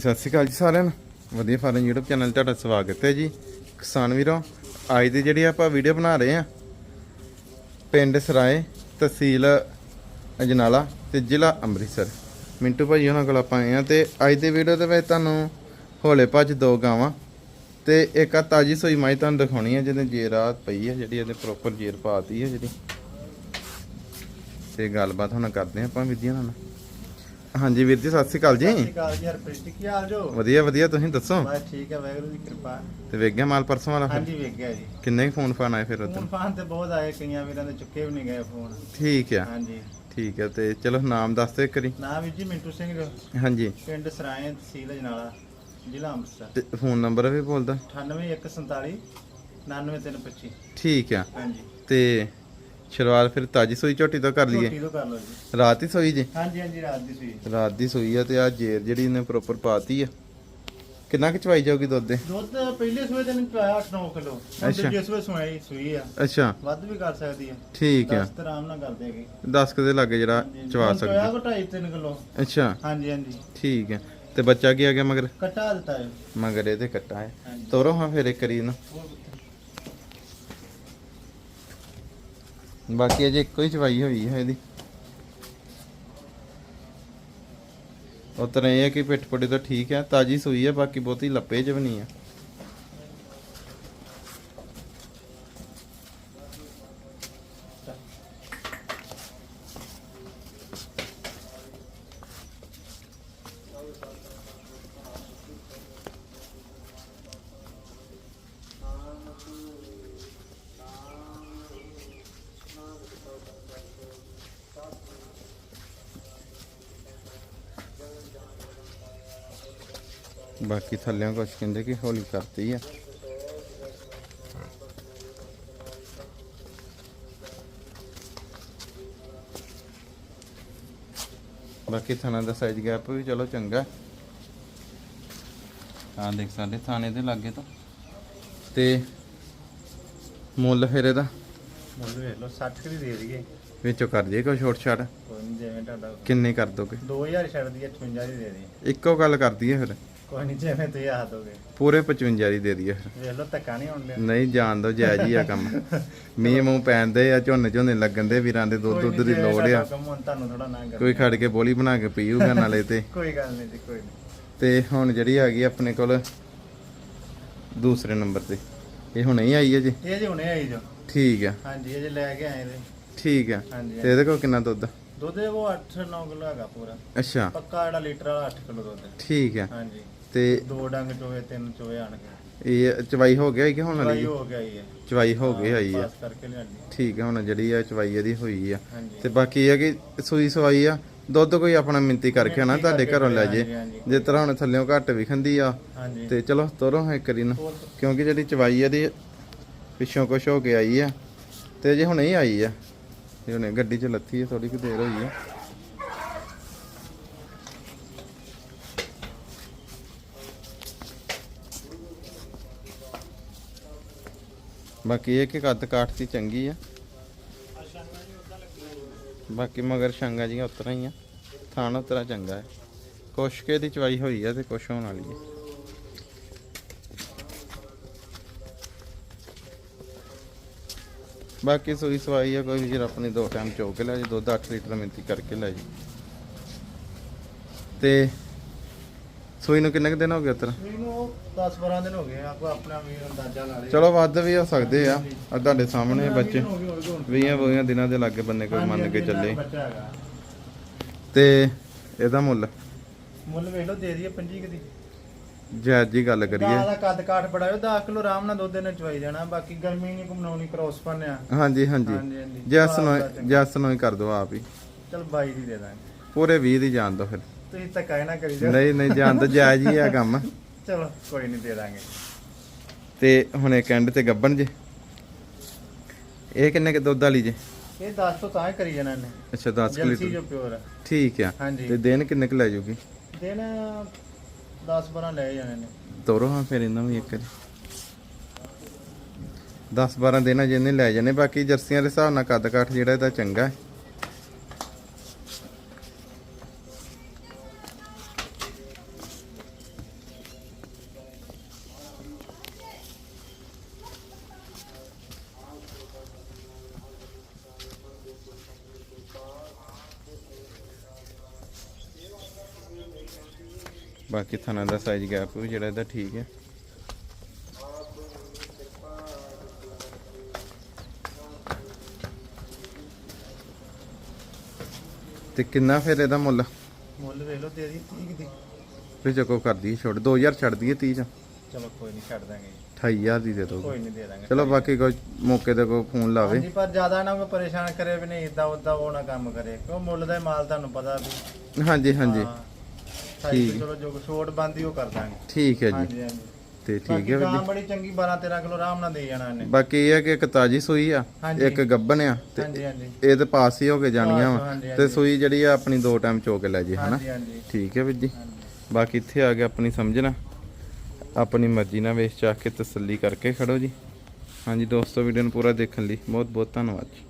ਸਤਿ ਸ਼੍ਰੀ ਅਕਾਲ ਜੀ ਸਾਰਿਆਂ ਨੂੰ। ਵਧੀਆ ਫਾਰਮ YouTube ਚੈਨਲ 'ਤੇ ਤੁਹਾਡਾ ਸਵਾਗਤ ਹੈ ਜੀ। ਕਿਸਾਨ ਵੀਰੋ, ਅੱਜ ਦੀ ਜਿਹੜੀ ਆਪਾਂ ਵੀਡੀਓ ਬਣਾ ਰਹੇ ਆ ਪਿੰਡ ਸਰਾਏ ਤਹਿਸੀਲ ਅਜਨਾਲਾ ਤੇ ਜ਼ਿਲ੍ਹਾ ਅੰਮ੍ਰਿਤਸਰ। ਮਿੰਟੂ ਭਾਈ ਉਹਨਾਂ ਕੋਲ ਆਪਾਂ ਆਏ ਆ ਤੇ ਅੱਜ ਦੀ ਵੀਡੀਓ ਦੇ ਵਿੱਚ ਤੁਹਾਨੂੰ ਹੋਲੇ ਭੱਜ ਦੋ ਗਾਵਾਂ ਤੇ ਇੱਕ ਆ ਤਾਜੀ ਸੋਈ ਮਾਈ ਤੁਹਾਨੂੰ ਦਿਖਾਉਣੀ ਹੈ, ਜਿਹਦੇ ਜੇਰਾ ਪਈ ਹੈ, ਜਿਹੜੀ ਇਹਦੇ ਪ੍ਰੋਪਰ ਜੇਰ ਪਾਤੀ ਹੈ ਜਿਹੜੀ। ਤੇ ਗੱਲਬਾਤ ਹੁਣ ਕਰਦੇ ਹਾਂ ਆਪਾਂ ਵਿਧੀਆਂ ਨਾਲ। ਹਾਂਜੀ ਵੀਰ ਜੀ ਸਤਿ ਸ਼੍ਰੀ ਅਕਾਲ ਜੀ। ਸਤਿ ਸ਼੍ਰੀ ਅਕਾਲ ਜੀ ਹਰਪ੍ਰੀਤ ਕੀ ਹਾਲ ਜੋ? ਵਧੀਆ ਵਧੀਆ ਤੁਸੀਂ ਦੱਸੋ? ਬਸ ਠੀਕ ਹੈ ਵਾਹਿਗੁਰੂ ਦੀ ਕਿਰਪਾ। ਤੇ ਵੇਖ ਗਿਆ ਮਾਲ ਪਰਸੋਂ ਵਾਲਾ ਹਾਂਜੀ ਵੇਖ ਗਿਆ ਜੀ। ਕਿੰਨੇ ਫੋਨ ਫਾਨ ਆਏ ਫਿਰ ਫੋਨ ਉਦੋਂ ਫਾਨ ਤੇ ਬਹੁਤ ਆਏ ਕਈਆਂ ਵੀਰਾਂ ਦੇ ਚੁੱਕੇ ਵੀ ਨਹੀਂ ਗਏ ਫੋਨ। ਠੀਕ ਆ। ਹਾਂਜੀ। ਠੀਕ ਆ ਤੇ ਚਲੋ ਨਾਮ ਦੱਸ ਦਿਓ ਇੱਕ ਵਾਰੀ। ਨਾ ਵੀ ਜੀ ਮਿੰਟੂ ਸਿੰਘ ਜੋ। ਹਾਂਜੀ। ਪਿੰਡ ਸਰਾਏ ਤਹਿਸੀਲ ਅਜਨਾਲਾ ਜ਼ਿਲ੍ਹਾ ਅੰਮ੍ਰਿਤਸਰ। ਤੇ ਫੋਨ ਨੰਬਰ ਵੀ ਬੋਲਦਾ। 98147 99325 ਠੀਕ ਆ। ਹਾਂਜੀ। ਤੇ ਸ਼ੁਰੂਆਤ ਫਿਰ ਤਾਜੀ ਸੋਈ ਝੋਟੀ ਤੋਂ ਕਰ ਲਈਏ? ਛੋਟੀ ਤੋਂ ਕਰ ਲਓ ਜੀ। ਰਾਤ ਹੀ ਸੋਈ ਜੀ? ਹਾਂਜੀ ਹਾਂਜੀ ਰਾਤ ਦੀ ਸੂਈ ਰਾਤ ਦੀ ਸੋਈ ਆ ਤੇ ਆ ਜੇਰ ਜਿਹੜੀ ਇਹਨੇ ਪ੍ਰੋਪਰ ਪਾਤੀ ਆ। ਕਿੰਨਾ ਕੁ ਚਵਾਈ ਜਾਊਗੀ ਦੁੱਧ ਦੇ? ਦੁੱਧ ਪਹਿਲੇ ਸੂਏ ਦਿਨ ਪਾਇਆ 8-9 ਕਿਲੋ। ਅੱਛਾ। ਦੂਜੇ ਸੂਏ ਸੂਈ ਸੂਈ ਆ। ਅੱਛਾ। ਵੱਧ ਵੀ ਕਰ ਸਕਦੀ ਆ। ਠੀਕ ਆ। 10 ਤੇ ਆਰਾਮ ਨਾਲ ਕਰ ਦੇਗੀ 10 ਕਦੇ ਲੱਗੇ ਜਿਹੜਾ ਚਵਾ ਸਕਦਾ। ਚੋਇਆ ਕੋ 2.5 ਕਿਲੋ। ਅੱਛਾ। ਹਾਂਜੀ ਹਾਂਜੀ। ਠੀਕ ਆ। ਤੇ ਬੱਚਾ ਕੀ ਆ ਗਿਆ ਮਗਰ? ਕਟਾ ਦਿੱਤਾ ਹੈ। ਮਗਰ ਇਹਦੇ ਕੱਟਾ ਹੈ। ਹਾਂਜੀ। ਤੋਰੋ ਹਾਂ ਫਿਰ ਇੱਕ ਕਰੀ ਨਾ ਬਾਕੀ ਅਜੇ ਇੱਕੋ ਹੀ ਚਵਾਈ ਹੋਈ ਹੈ ਇਹਦੀ। ਉਹ ਇਹ ਹੈ ਕਿ ਪਿੱਠ ਪੁੱਠੇ ਤਾਂ ਠੀਕ ਹੈ, ਤਾਜੀ ਸੂਈ ਹੈ, ਬਾਕੀ ਬਹੁਤੀ ਲੱਪੇ ਚ ਵੀ ਨਹੀਂ ਹੈ। ਬਾਕੀ ਥੱਲਿਆਂ ਕੁਛ ਕਹਿੰਦੇ ਕਿ ਹੌਲੀ ਕਰਤੀ ਆ। ਬਾਕੀ ਥਾਣਾ ਦਾ ਸਾਈਜ਼ ਗੈਪ ਵੀ ਚਲੋ ਚੰਗਾ। ਆ ਦੇਖ ਸਾਡੇ ਥਾਣੇ ਦੇ ਲਾਗੇ ਤੋਂ। ਤੇ ਮੁੱਲ ਫਿਰ ਇਹਦਾ? ਮੁੱਲ ਵੇਖ ਲਓ 60 ਦੀ ਦੇ ਦਈਏ। ਵਿੱਚੋਂ ਕਰ ਜੇ ਕੋਈ ਛੋਟ ਛਾਟ ਕੋਈ ਨਹੀਂ ਜਿਵੇਂ ਤੁਹਾਡਾ ਕਿੰਨੇ ਕਰ ਦੋਗੇ? 2000 ਛੱਡ ਦਈਏ 58 ਦੀ ਦੇ ਦਈਏ। ਇੱਕੋ ਗੱਲ ਕਰ ਦਈਏ ਫਿਰ। ਕੋਈ ਨਹੀਂ ਜਿਵੇਂ ਤੁਸੀਂ ਆਹ ਦੋਗੇ। ਪੂਰੇ 55 ਦੀ ਦੇ ਦਈਏ। ਵੇਖ ਲਓ ਧੱਕਾ ਨਹੀਂ ਡਿਆ ਨਹੀਂ ਜਾਣ ਦੋ ਜਾਇਜ਼ ਹੀ ਆ ਕੰਮ। ਮੀਂਹ ਮੂੰਹ ਪੈਂਦੇ ਆ ਝੋਨੇ ਝੋਨੇ ਲੱਗਣ ਦੇ ਵੀਰਾਂ ਦੇ ਦੁੱਧ ਦੁੱਧ ਨੀ, ਦੀ ਲੋੜ ਆ। ਕੰਮ ਹੁਣ ਤੁਹਾਨੂੰ ਥੋੜਾ ਨਾ ਕਰ ਕੋਈ ਖੜ ਕੇ ਬੋਲੀ ਬਣਾ ਕੇ ਪੀਊਗਾ ਨਾਲੇ ਤੇ। ਕੋਈ ਗੱਲ ਨਹੀਂ ਜੀ ਕੋਈ ਨਹੀਂ ਤੇ ਹੁਣ ਜਿਹੜੀ ਆ ਗਈ ਆਪਣੇ ਕੋਲ ਦੂਸਰੇ ਨੰਬਰ ਤੇ। ਇਹ ਹੁਣੇ ਹੀ ਆਈ ਹੈ ਜੀ? ਇਹ ਜੀ ਹੁਣੇ ਆਈ ਜੋ। ਠੀਕ ਆ। ਹਾਂਜੀ ਇਹ ਜੇ ਲੈ ਕੇ ਆਏ ਦੇ ਠੀਕ ਆ। ਹਾਂਜੀ ਤੇ ਇਹਦੇ ਕੋਲ ਕਿੰਨਾ ਦੁੱਧ? ਦੁੱਧ ਇਹ ਉਹ 8-9 ਕਿਲੋ ਹੈਗਾ ਪੂਰਾ। ਅੱਛਾ। ਪੱਕਾ ਜਿਹੜਾ ਲੀਟਰ ਵਾਲਾ 8 ਕਿਲੋ ਦੁੱਧ। ਠੀਕ ਆ। ਹਾਂਜੀ। ਤੇ ਦੋ ਡੰਗ ਚੋਵੇ ਤਿੰਨ ਚੋਵੇ ਆਣਗੇ ਇਹ ਚਵਾਈ ਹੋ ਗਿਆ ਕਿ ਹੁਣ ਭਾਈ ਵਾਲੀ ਹੋ ਗਿਆ ਹੀ ਹੈ ਚਵਾਈ ਹੋ ਗਈ ਆਈ ਆ। ਪਾਸ ਕਰਕੇ ਲਿਆਣੀ ਠੀਕ ਆ ਹੁਣ ਜਿਹੜੀ ਆ ਚਵਾਈ ਇਹਦੀ ਹੋਈ ਆ। ਹਾਂਜੀ। ਤੇ ਬਾਕੀ ਇਹ ਆ ਕਿ ਸੂਈ ਸਵਾਈ ਆ ਦੁੱਧ ਕੋਈ ਆਪਣਾ ਮਿੰਤੀ ਕਰਕੇ ਨਾ ਤੁਹਾਡੇ ਘਰੋਂ ਲੈ ਜੇ। ਹਾਂਜੀ, ਹਾਂਜੀ। ਜੇ ਤਰ੍ਹਾਂ ਹੁਣ ਥੱਲਿਓਂ ਘੱਟ ਵਿਖੰਦੀ ਆ ਹਾਂਜੀ। ਤੇ ਚਲੋ ਤੋਰੋ ਇੱਕ ਵਾਰੀ ਨਾ। ਕਿਉਂਕਿ ਜਿਹੜੀ ਚਵਾਈ ਇਹਦੀ ਪਿੱਛੋਂ ਕੁਛ ਹੋ ਕੇ ਆਈ ਆ। ਤੇ ਜੇ ਹੁਣੇ ਹੀ ਆਈ ਆ ਇਹ ਹੁਣੇ ਗੱਡੀ 'ਚ ਲੱਥੀ ਆ ਥੋੜੀ ਕੁ ਦੇਰ ਹੋਈ ਆ। ਬਾਕੀ ਇਹ ਕਿ ਕੱਦ ਕਾਠ ਦੀ ਚੰਗੀ ਆ। ਬਾਕੀ ਮਗਰ ਸ਼ੰਗਾ ਜੀਆਂ ਉਤਰਾ ਹੀ ਆ। ਥਾਣ ਉਤਰਾ ਚੰਗਾ ਹੈ। ਕੁਛ ਕੇ ਦੀ ਚਵਾਈ ਹੋਈ ਆ ਤੇ ਕੁਛ ਹੋਣ ਵਾਲੀ ਹੈ ਬਾਕੀ ਸੂਈ ਸਵਾਈ ਆ, ਕੋਈ ਵੀਰ ਆਪਣੀ ਦੋ ਟਾਈਮ ਚੋ ਕੇ ਲੈ ਜੀ, ਦੁੱਧ 8 ਲੀਟਰ ਮਿੰਤੀ ਕਰਕੇ ਲੈ ਜੀ। ਤੇ ਸੂਈ ਨੂੰ ਕਿੰਨੇ ਕੁ ਦਿਨ ਹੋ ਗਏ ਉਤਰ? 10 12 ਦਿਨ ਹੋ ਗਏ ਆ ਕੋਈ ਆਪਣਾ ਵੀ ਅੰਦਾਜ਼ਾ ਲਾ ਲੇ ਚਲੋ ਵੱਧ ਵੀ ਹੋ ਸਕਦੇ ਆ ਆ ਤੁਹਾਡੇ ਸਾਹਮਣੇ ਬੱਚੇ। ਹੋ ਗਏ ਹੋ ਗਏ ਹੁਣ। 20 20 ਦਿਨਾਂ ਦੇ ਲਾਗੇ ਬੰਨੇ ਕੋਈ ਮੰਨ ਕੇ ਚੱਲੇ ਬੱਚਾ ਹੈਗਾ। ਤੇ ਇਹਦਾ ਮੁੱਲ? ਮੁੱਲ ਵੇਖ ਲਓ ਦੇ ਦਈਏ 25 ਕਦੀ ਜਾਇਜ਼ ਜੀ ਗੱਲ ਕਰੀਏ। ਦਾ ਕੱਦ ਕਾਠ ਬੜਾਇਓ 10 ਕਿਲੋ ਆਰਾਮ ਨਾਲ ਦੁੱਧ ਨੇ ਚਵਾਈ ਜਾਣਾ ਬਾਕੀ ਗਰਮੀ ਨਹੀਂ ਘੁੰਮਣਾਉਣੀ ਕ੍ਰੋਸ ਪੰਨਿਆ ਹਾਂਜੀ ਹਾਂਜੀ। ਜੈਸ ਨੂੰ ਦਾ। ਜੈਸ ਨੂੰ ਹੀ ਕਰ ਦੋ ਆਪ ਹੀ। ਚਲ 22 ਦੀ ਦੇ ਦਾਂਗੇ। ਪੂਰੇ 20 ਦੀ ਜਾਣ ਦੋ ਫਿਰ। ਤੁਸੀਂ ਧੱਕਾ ਹੀ ਨਾ ਕਰੀ ਜਾਓ। ਨਹੀਂ ਨਹੀਂ ਜਾਣ ਤਾਂ ਜਾਇਜ਼ ਹੀ ਆ ਕੰਮ। ਚਲੋ ਕੋਈ ਨਹੀਂ ਦੇ ਦਾਂਗੇ। ਤੇ ਹੁਣ ਇੱਕ ਐਂਡ ਤੇ ਗੱਬਣ ਜੇ। ਇਹ ਕਿੰਨੇ ਕਿ ਦੁੱਧ ਵਾਲੀ ਜੇ? ਇਹ 10 ਤੋਂ ਤਾਂ ਹੀ ਕਰੀ ਜਾਣਾ ਨੇ ਅੱਛਾ 10 ਜਲਸੀ ਲੀਟਰ। ਜੋ ਪਿਓਰ ਹੈ ਠੀਕ ਆ। ਹਾਂਜੀ। ਤੇ ਦਿਨ ਕਿੰਨੇ ਕੁ ਲੈ ਜੂਗੀ? ਦਿਨ 10 12 ਲੈ ਜਾਣੇ ਨੇ। ਤੋਰੋ ਹਾਂ ਫਿਰ ਇਹਨਾਂ ਵੀ ਇੱਕ 10 12 ਦਿਨਾਂ ਜਿੰਨੇ ਲੈ ਜਾਣੇ ਬਾਕੀ ਜਰਸੀਆਂ ਦੇ ਹਿਸਾਬ ਨਾਲ ਕੱਦ ਕਾਠ ਜਿਹੜਾ ਇਹਦਾ ਚੰਗਾ ਹੈ। ਬਾਕੀ ਥਾਣਾ ਦਾ ਸਾਈਜ਼ ਗੈਪ ਵੀ ਜਿਹੜਾ ਇਹਦਾ ਠੀਕ ਹੈ। ਤੇ ਕਿੰਨਾ ਫਿਰ ਇਹਦਾ ਮੁੱਲ? ਮੁੱਲ ਵੇਖ ਲਓ ਦੀ 30 ਦੀ। ਵੀ ਜੇ ਕੋ ਕਰਦੀ ਛੋੜ 2000 ਛੱਡ ਦਈਏ 30 ਚ। ਚਲੋ ਕੋਈ ਨਹੀਂ ਛੱਡ ਦਾਂਗੇ। 28000 ਦੀ ਦੇ ਦੋਗੇ। ਕੋਈ ਨਹੀਂ ਦੇ ਦਾਂਗੇ ਚਲੋ ਬਾਕੀ ਕੋਈ ਮੌਕੇ ਤੇ ਕੋਈ ਫੋਨ ਲਾਵੇ। ਹਾਂਜੀ ਪਰ ਜ਼ਿਆਦਾ ਨਾ ਕੋਈ ਪਰੇਸ਼ਾਨ ਕਰੇ ਵੀ ਨਹੀਂ ਇਦਾਂ ਉਦਾਂ ਉਹ ਨਾ ਕੰਮ ਕਰੇ। ਕਿਉਂ ਮੁੱਲ ਦਾ ਮਾਲ ਤੁਹਾਨੂੰ ਪਤਾ ਵੀ। ਹਾਂਜੀ ਹਾਂਜੀ। ਤੇ ਚਲੋ ਜੋ ਛੋਟ ਬੰਦੀ ਉਹ ਕਰ ਦਾਂਗੇ। ਠੀਕ ਹੈ ਜੀ। ਹਾਂਜੀ ਹਾਂਜੀ। ਤੇ ਠੀਕ ਬਾਕੀ ਹੈ ਵੀਰ ਗਾਂ ਜੀ ਬੜੀ ਚੰਗੀ 12 13 ਕਿਲੋ ਆਰਾਮ ਨਾਲ ਦੇ ਜਾਣਾ ਇਹਨੇ। ਬਾਕੀ ਇਹ ਹੈ ਕਿ ਇੱਕ ਤਾਜੀ ਸੂਈ ਆ ਹਾਂਜੀ। ਇੱਕ ਗੱਬਨ ਆ ਤੇ ਹਾਂਜੀ ਹਾਂਜੀ। ਇਹ ਤੇ ਪਾਸ ਹੀ ਹੋ ਕੇ ਜਾਣੀਆਂ ਪਾਸ, ਵਾ ਹਾਂਜੀ, ਤੇ ਹਾਂਜੀ। ਸੂਈ ਜਿਹੜੀ ਆ ਆਪਣੀ ਦੋ ਟਾਈਮ ਚੋ ਕੇ ਲੈ ਜੇ ਹਨਾ? ਹਾਂਜੀ ਹਾਂਜੀ। ਠੀਕ ਹੈ ਵੀਰ ਜੀ। ਬਾਕੀ ਇੱਥੇ ਆ ਕੇ ਆਪਣੀ ਸਮਝਣਾ ਆਪਣੀ ਮਰਜ਼ੀ ਨਾਲ ਵੇਚ ਚਾਹ ਕੇ ਤਸੱਲੀ ਕਰਕੇ ਖੜੋ ਜੀ। ਹਾਂਜੀ ਦੋਸਤੋ ਵੀਡੀਓ ਨੂੰ ਪੂਰਾ ਦੇਖਣ ਲਈ ਬਹੁਤ ਬਹੁਤ ਧੰਨਵਾਦ ਜੀ।